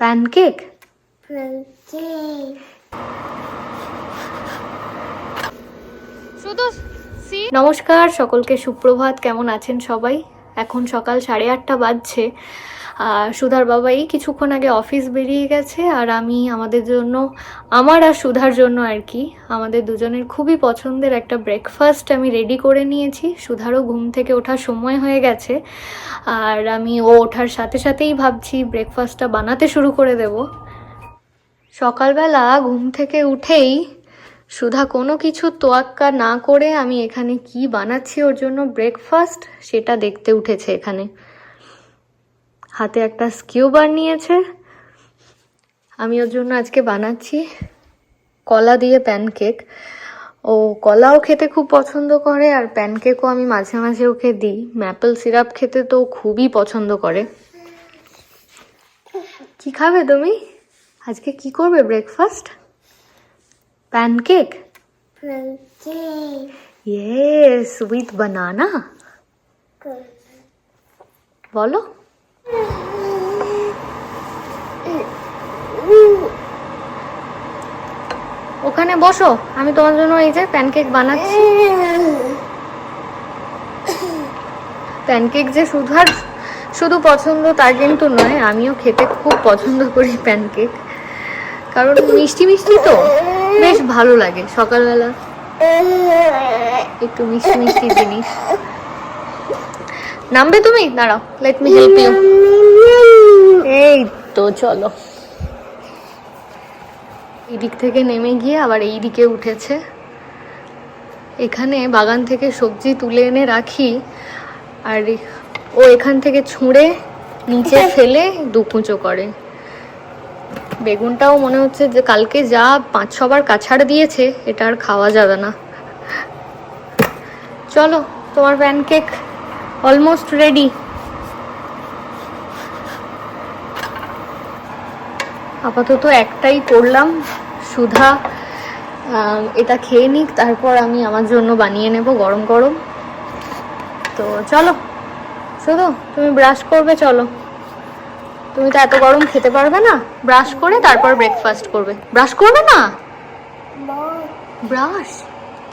Pancake শুধু নমস্কার সকলকে সুপ্রভাত। কেমন আছেন সবাই? এখন সকাল সাড়ে আটটা বাজছে। আর সুধার বাবা এই কিছুক্ষণ আগে অফিস বেরিয়ে গেছে আর আমি আমাদের জন্য, আমার আর সুধার জন্য আর কি, আমাদের দুজনের খুবই পছন্দের একটা ব্রেকফাস্ট আমি রেডি করে নিয়েছি। সুধারও ঘুম থেকে ওঠার সময় হয়ে গেছে আর আমি ও ওঠার সাথে সাথেই ভাবছি ব্রেকফাস্টটা বানাতে শুরু করে দেব। সকালবেলা ঘুম থেকে উঠেই সুধা কোনো কিছু তোয়াক্কা না করে আমি এখানে কি বানাচ্ছি ওর জন্য ব্রেকফাস্ট সেটা দেখতে উঠেছে এখানে। হাতে একটা স্কিউবার নিয়েছে। আমি ওর জন্য আজকে বানাচ্ছি কলা দিয়ে প্যানকেক। ও কলাও খেতে খুব পছন্দ করে আর প্যানকেকও আমি মাঝে মাঝে ওকে দিই। ম্যাপেল সিরাপ খেতে তো খুবই পছন্দ করে। কি খাবে তুমি? আজকে কি করবে breakfast pancake yes with banana বলো। ওখানে বসো, আমি তোমার জন্য এই যে প্যানকেক বানাচ্ছি। প্যানকেক যে শুধু আর শুধু পছন্দ তা কিন্তু নয়, আমিও খেতে খুব পছন্দ করি প্যানকেক কারণ মিষ্টি মিষ্টি তো, বেশ ভালো লাগে সকালবেলা। একটু মিষ্টি মিষ্টি জিনিস। নামবে তুমি? দাঁড়াও লেট মি হেল্প ইউ এই তো চলো। এই দিক থেকে নেমে গিয়ে আবার এই দিকে উঠেছে। এখানে বাগান থেকে সবজি তুলে এনে রাখি আর ও এখান থেকে ছুঁড়ে নিচে ফেলে দুকুচো করে। বেগুনটাও মনে হচ্ছে যে কালকে যা পাঁচ ছবার কাছাড় দিয়েছে এটা আর খাওয়া যাবে না। চলো তোমার প্যানকেক অলমোস্ট রেডি। আপাতত একটাই করলাম। সুধা এটা খেয়ে নিক তারপর আমি আমার জন্য বানিয়ে নেব গরম গরম। তো চলো শুধু তুমি ব্রাশ করবে চলো। তুমি তো এত গরম খেতে পারবে না। ব্রাশ করে তারপর ব্রেকফাস্ট করবে। ব্রাশ করবে না? ব্রাশ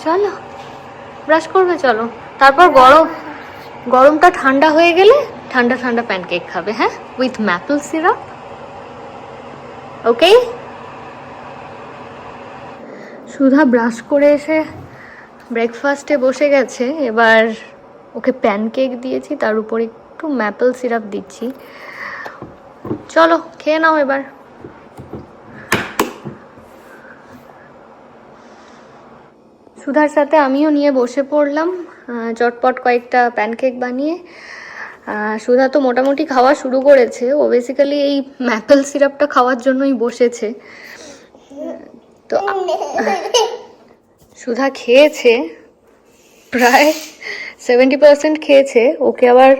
চলো। ব্রাশ করবে চলো। তারপর গরম। গরমটা ঠান্ডা হয়ে গেলে ঠান্ডা ঠান্ডা প্যানকেক খাবে হ্যাঁ? With maple syrup okay Sudha brush করে এসে ব্রেকফাস্টে বসে গেছে। এবার ওকে প্যানকেক দিয়েছি, তার উপর একটু ম্যাপল সিরাপ দিচ্ছি। চলো, খেয়ে নাও এবার। সুধার সাথে আমিও নিয়ে বসে পড়লাম। চটপট কয়েকটা প্যানকেক বানিয়ে সুধা তো মোটামুটি খাওয়া শুরু করেছে। ও বেসিক্যালি এই ম্যাপেল সিরাপটা খাওয়ার জন্যই বসেছে। তো সুধা খেয়েছে, প্রায় সেভেন্টি পার্সেন্ট খেয়েছে। ওকে আবার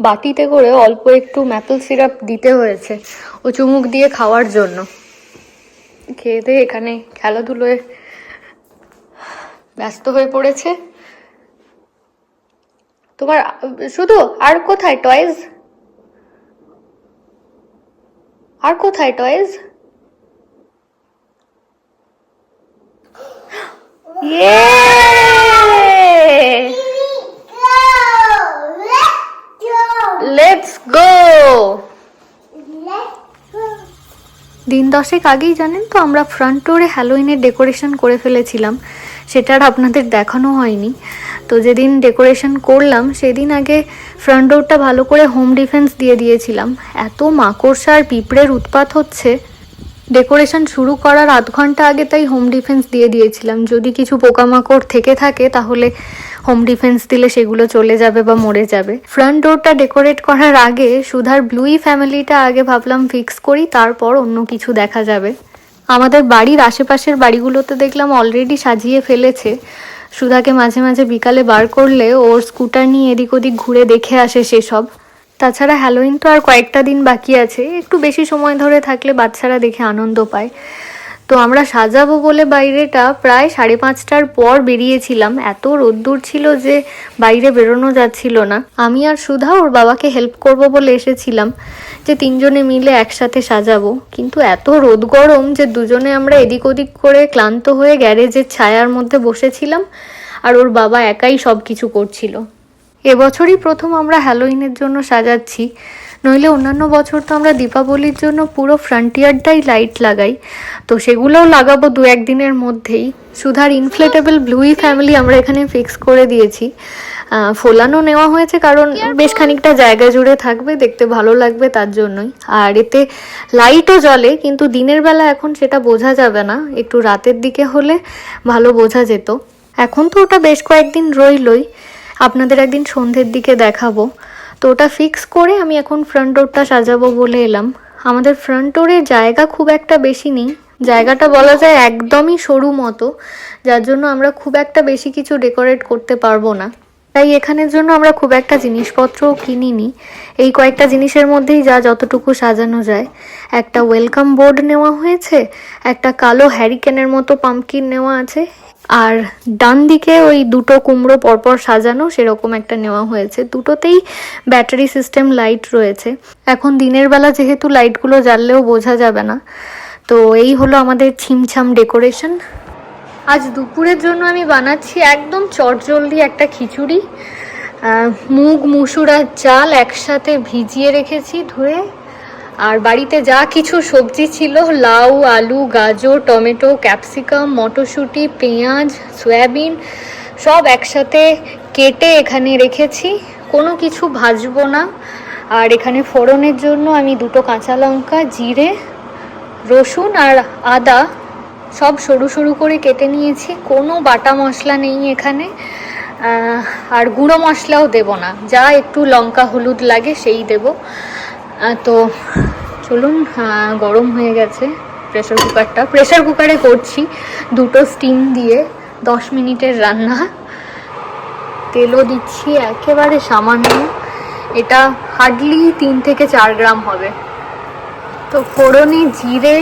বাটিতে করে অল্প একটু ম্যাপেল সিরাপ দিতে হয়েছে, ও চুমুক দিয়ে খাওয়ার জন্য। খেয়ে দিয়ে এখানে খেলাধুলোয় ব্যস্ত হয়ে পড়েছে। তোমার, শুধু আর কোথায় টয়েজ? আর কোথায় টয়েজ? লেটস গো দিন দশেক আগেই জানেন তো আমরা ফ্রন্ট ডোরে হ্যালোইনের ডেকোরেশন করে ফেলেছিলাম। সেটা আর আপনাদের দেখানো হয়নি। তো যেদিন ডেকোরেশন করলাম, সেদিন আগে ফ্রন্ট ডোরটা ভালো করে হোম ডিফেন্স দিয়ে দিয়েছিলাম। এত মাকড়সা আর পিঁপড়ের উৎপাত হচ্ছে। ডেকোরেশন শুরু করার আধ ঘণ্টা আগে তাই হোম ডিফেন্স দিয়ে দিয়েছিলাম। যদি কিছু পোকামাকড় থেকে থাকে, তাহলে হোম ডিফেন্স দিলে সেগুলো চলে যাবে বা মরে যাবে। ফ্রন্ট ডোরটা ডেকোরেট করার আগে সুধার ব্লুই ফ্যামিলিটা আগে ভাবলাম ফিক্স করি, তারপর অন্য কিছু দেখা যাবে। আমাদের বাড়ির আশেপাশের বাড়িগুলোতে দেখলাম অলরেডি সাজিয়ে ফেলেছে। সুধাকে মাঝে মাঝে বিকালে বার করলে ওর স্কুটার নিয়ে এদিক ওদিক ঘুরে দেখে আসে সেসব। তাছাড়া হ্যালোইন তো আর কয়েকটা দিন বাকি আছে, একটু বেশি সময় ধরে থাকলে বাচ্চারা দেখে আনন্দ পায়। তো আমরা সাজাবো বলে বাইরেটা প্রায় সাড়ে পাঁচটার পর বেরিয়েছিলাম। এত রোদ্দুর ছিল যে বাইরে বেরোনো যাচ্ছিল না। আমি আর সুধা ওর বাবাকে হেল্প করব বলে এসেছিলাম যে তিনজনে মিলে একসাথে সাজাবো। কিন্তু এত রোদ গরম যে দুজনে আমরা এদিক ওদিক করে ক্লান্ত হয়ে গ্যারেজের ছায়ার মধ্যে বসেছিলাম আর ওর বাবা একাই সব কিছু করছিল। এবছরই প্রথম আমরা হ্যালোইনের জন্য সাজাচ্ছি। নইলে অন্যান্য বছর তো আমরা দীপাবলির জন্য পুরো ফ্রন্টিয়ারটাই লাইট লাগাই। তো সেগুলোও লাগাবো দু একদিনের মধ্যেই। সুধার ইনফ্লেটেবল ব্লুই ফ্যামিলি আমরা এখানে ফিক্স করে দিয়েছি। ফোলানো নেওয়া হয়েছে কারণ বেশ খানিকটা জায়গা জুড়ে থাকবে, দেখতে ভালো লাগবে তার জন্যই। আর এতে লাইটও জ্বলে, কিন্তু দিনের বেলা এখন সেটা বোঝা যাবে না। একটু রাতের দিকে হলে ভালো বোঝা যেত। এখন তো ওটা বেশ কয়েকদিন রইলই। আপনাদের একদিন সন্ধ্যের দিকে দেখাবো। তো ওটা ফিক্স করে আমি এখন ফ্রন্ট ডোরটা সাজাবো বলে এলাম। আমাদের ফ্রন্ট ডোরে জায়গা খুব একটা বেশি নেই। জায়গাটা বলা যায় একদমই সরু মতো, যার জন্য আমরা খুব একটা বেশি কিছু ডেকোরেট করতে পারব না। তাই এখানের জন্য আমরা খুব একটা জিনিসপত্রও কিনিনি। এই কয়েকটা জিনিসের মধ্যেই যা যতটুকু সাজানো যায়। একটা ওয়েলকাম বোর্ড নেওয়া হয়েছে, একটা কালো হ্যারিকেনের মতো পাম্পকিন নেওয়া আছে আর ডান দিকে ওই দুটো কুমড়ো পরপর সাজানো সেরকম একটা নেওয়া হয়েছে। দুটোতেই ব্যাটারি সিস্টেম লাইট রয়েছে। এখন দিনের বেলা যেহেতু লাইটগুলো জ্বাললেও বোঝা যাবে না। তো এই হলো আমাদের ছিমছাম ডেকোরেশন। আজ দুপুরের জন্য আমি বানাচ্ছি একদম চটজলদি একটা খিচুড়ি। মুগ, মুসুর আর চাল একসাথে ভিজিয়ে রেখেছি ধুয়ে। আর বাড়িতে যা কিছু সবজি ছিল, লাউ, আলু, গাজর, টমেটো, ক্যাপসিকাম, মটরশুঁটি, পেঁয়াজ, সয়াবিন, সব একসাথে কেটে এখানে রেখেছি। কোনো কিছু ভাজবো না। আর এখানে ফোড়নের জন্য আমি দুটো কাঁচা লঙ্কা, জিরে, রসুন আর আদা সব সরু সরু করে কেটে নিয়েছি। কোনো বাটা মশলা নেই এখানে। আর গুঁড়ো মশলাও দেব না। যা একটু লঙ্কা, হলুদ লাগে সেই দেব। তো চলুন গরম হয়ে গেছে প্রেশার কুকারটা প্রেশার কুকারে করছি দুটো স্টিম দিয়ে, দশ মিনিটের রান্না। তেলও দিচ্ছি, একেবারে সামান্য। এটা হার্ডলি তিন থেকে চার গ্রাম হবে। তো ফোড়নে জিরে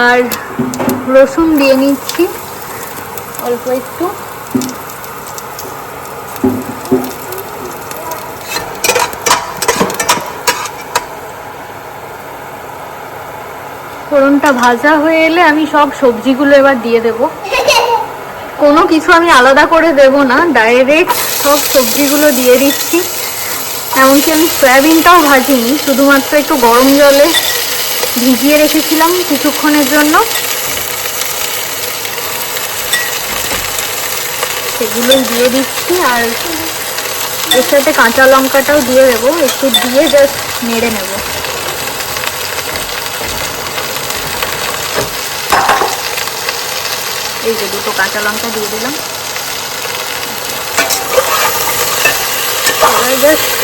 আর রসুন দিয়ে নিচ্ছি, অল্প একটু। ফোড়নটা ভাজা হয়ে এলে আমি সব সবজিগুলো এবার দিয়ে দেব। কোনো কিছু আমি আলাদা করে দেব না ডাইরেক্ট সব সবজিগুলো দিয়ে দিচ্ছি। এমনকি আমি সয়াবিনটাও ভাজিনি, শুধুমাত্র একটু গরম জলে ভিজিয়ে রেখেছিলাম কিছুক্ষণের জন্য। সেগুলো দিয়ে দিচ্ছি আর এর সাথে কাঁচা লঙ্কাটাও দিয়ে দেবো, একটু দিয়ে জাস্ট নেড়ে নেব। এই যে দুটো কাঁচা লঙ্কা দিয়ে দিলাম।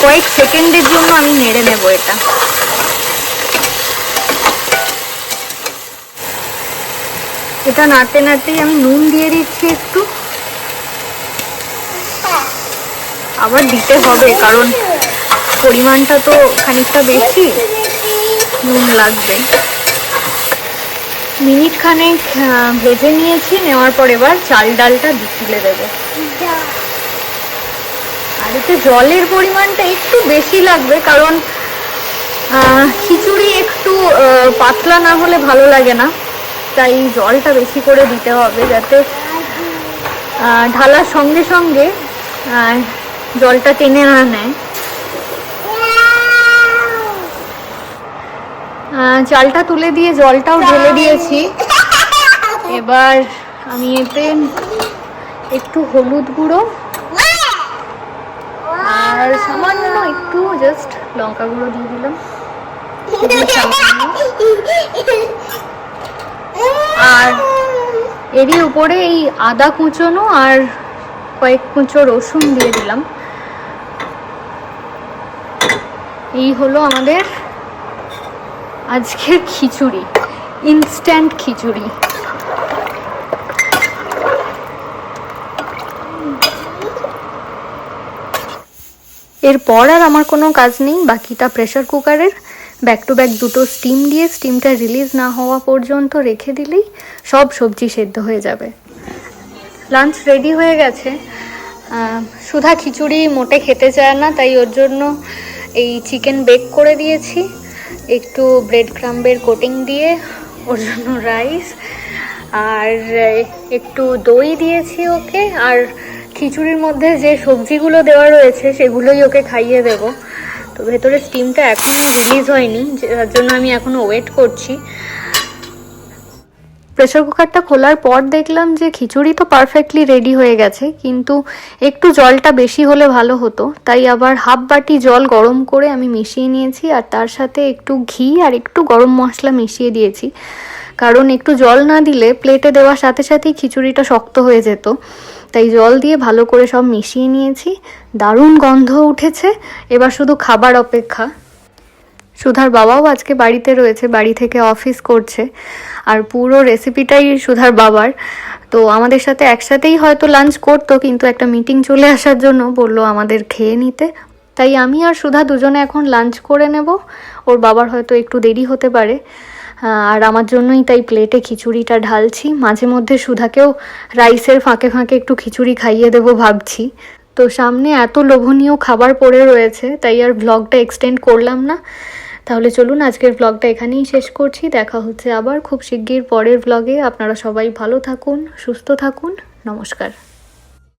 কয়েক সেকেন্ডের জন্য আমি নেড়ে নেব এটা। এটা নাড়তে নাড়তেই আমি নুন দিয়ে দিচ্ছি একটু। আবার দিতে হবে, কারণ পরিমাণটা তো খানিকটা বেশি। নুন লাগবে। মিনিট খানেক ভেজে নিয়েছি নেওয়ার পর এবার চাল ডালটা তুলে দেবো। আর এতে জলের পরিমাণটা একটু বেশি লাগবে কারণ খিচুড়ি একটু পাতলা না হলে ভালো লাগে না। তাই জলটা বেশি করে দিতে হবে যাতে ঢালার সঙ্গে সঙ্গে জলটা টেনে না নেয়। চালটা তুলে দিয়ে জলটাও ঢেলে দিয়েছি। এবার আমি এতে একটু হলুদ গুঁড়ো আর সামান্য একটু জাস্ট লঙ্কা গুঁড়ো দিয়ে দিলাম। আর এরই উপরে এই আদা কুচোনো আর কয়েক কুচো রসুন দিয়ে দিলাম। এই হলো আমাদের আজকের খিচুড়ি ইনস্ট্যান্ট খিচুড়ি। এরপর আর আমার কোনো কাজ নেই বাকিটা প্রেশার কুকারের ব্যাক টু ব্যাক দুটো স্টিম দিয়ে স্টিমটা রিলিজ না হওয়া পর্যন্ত রেখে দিলেই সব সবজি সেদ্ধ হয়ে যাবে। লাঞ্চ রেডি হয়ে গেছে। সুধা খিচুড়ি মোটে খেতে চায় না, তাই ওর জন্য এই চিকেন বেক করে দিয়েছি। একটু ব্রেড ক্রাম্বের কোটিং দিয়ে, ওর জন্য রাইস আর একটু দই দিয়েছি ওকে, আর খিচুড়ির মধ্যে যে সবজিগুলো দেওয়া রয়েছে সেগুলোই ওকে খাইয়ে দেব। তো ভেতরে স্টিমটা এখনও রিলিজ হয়নি যার জন্য আমি এখনও ওয়েট করছি। প্রেসার কুকারটা খোলার পর দেখলাম যে খিচুড়ি তো পারফেক্টলি রেডি হয়ে গেছে, কিন্তু একটু জলটা বেশি হলে ভালো হতো। তাই আবার হাফ বাটি জল গরম করে আমি মিশিয়ে নিয়েছি আর তার সাথে একটু ঘি আর একটু গরম মশলা মিশিয়ে দিয়েছি। কারণ একটু জল না দিলে প্লেটে দেওয়ার সাথে সাথেই খিচুড়িটা শক্ত হয়ে যেত। তাই জল দিয়ে ভালো করে সব মিশিয়ে নিয়েছি। দারুণ গন্ধ উঠেছে। এবার শুধু খাবার অপেক্ষা। সুধার বাবাও আজকে বাড়িতে রয়েছে, বাড়ি থেকে অফিস করছে। আর পুরো রেসিপিটাই সুধার বাবার। তো আমাদের সাথে একসাথেই হয়তো লাঞ্চ করতো, কিন্তু একটা মিটিং চলে আসার জন্য বলল আমাদের খেয়ে নিতে। তাই আমি আর সুধা দুজনে এখন লাঞ্চ করে নেব। ওর বাবার হয়তো একটু দেরি হতে পারে। আর আমার জন্যই তাই প্লেটে খিচুড়িটা ঢালছি। মাঝে মধ্যে সুধাকেও রাইসের ফাঁকে ফাঁকে একটু খিচুড়ি খাইয়ে দেবো ভাবছি। তো সামনে এত লোভনীয় খাবার পড়ে রয়েছে, তাই আর ব্লগটা এক্সটেন্ড করলাম না। তাহলে চলুন আজকের ব্লগটা এখানেই শেষ করছি। দেখা হচ্ছে আবার খুব শিগগির পরের ব্লগে আপনারা সবাই ভালো থাকুন, সুস্থ থাকুন। নমস্কার।